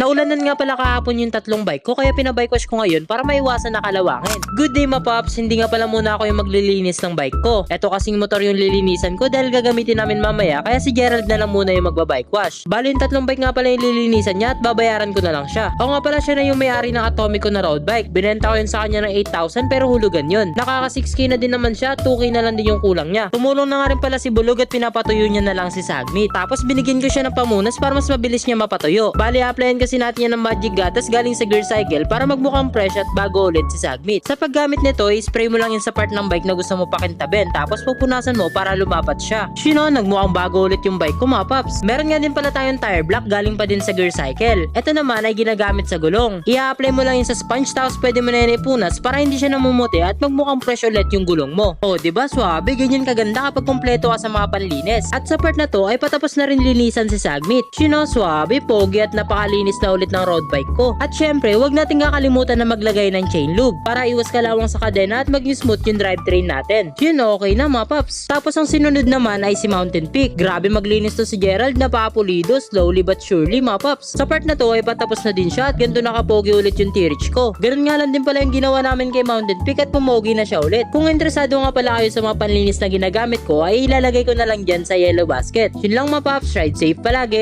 Naulanan nga pala kahapon yung tatlong bike ko kaya pinabike wash ko ngayon para maiwasan na kalawangin. Good day mapaps, hindi nga pala muna ako yung maglilinis ng bike ko. Eto kasing motor yung lilinisan ko dahil gagamitin namin mamaya kaya si Gerald na lang muna yung magbabike wash. Bali yung tatlong bike nga pala yung lilinisan niya at babayaran ko na lang siya. Ako nga pala siya na yung may-ari ng Atomico na road bike. Binenta ko yun sa kanya ng 8,000 pero hulugan yun. Nakaka 6k na din naman siya, 2k na lang din yung kulang niya. Tumulong na nga rin pala si Bulog at pinapatuyo niya na lang si Sagmit. Tapos binigyan ko siya ng pamunas para mas mabilis niya mapatuyo. Bali applyan kasi natin yan ng magic gatas galing sa gear cycle para magmukhang fresh at bago ulit si Sagmit. Sa paggamit nito, i-spray mo lang yun sa part ng bike na gusto mo pakintabin tapos pupunasan mo para lumapat siya. Sino, nagmukhang bago ulit yung bike ko mga paps. Meron nga din pala tayong tire block galing pa din sa gear cycle. Ito naman ay ginagamit sa gulong. I-apply mo lang yun sa sponge tapos pwede mo na yun ipunas para hindi siya namumuti at magmukhang fresh ulit yung gulong mo. O, di ba swabe? Ganyan kaganda kapag kompleto ka sa mga panlinis. At sa part na to ay patapos na rin linisan si Sagmit. Sino, swabe, pogi at napakalinis na ulit ng road bike ko. At syempre, wag natin kakalimutan na maglagay ng chain lube para iwas kalawang sa kadena at maging smooth yung drivetrain natin. Yun, okay na mga paps. Tapos ang sinunod naman ay si Mountain Peak. Grabe maglinis to si Gerald, napapulido, slowly but surely mga paps. Sa part na to ay patapos na din siya at ganito nakapogi ulit yung T-Reach ko. Ganun nga lang din pala yung ginawa namin kay Mountain Peak at pumogi na siya ulit. Kung interesado nga pala kayo sa mga panlinis na ginagamit ko ay ilalagay ko na lang dyan sa yellow basket. Yun lang mga paps, ride safe palagi.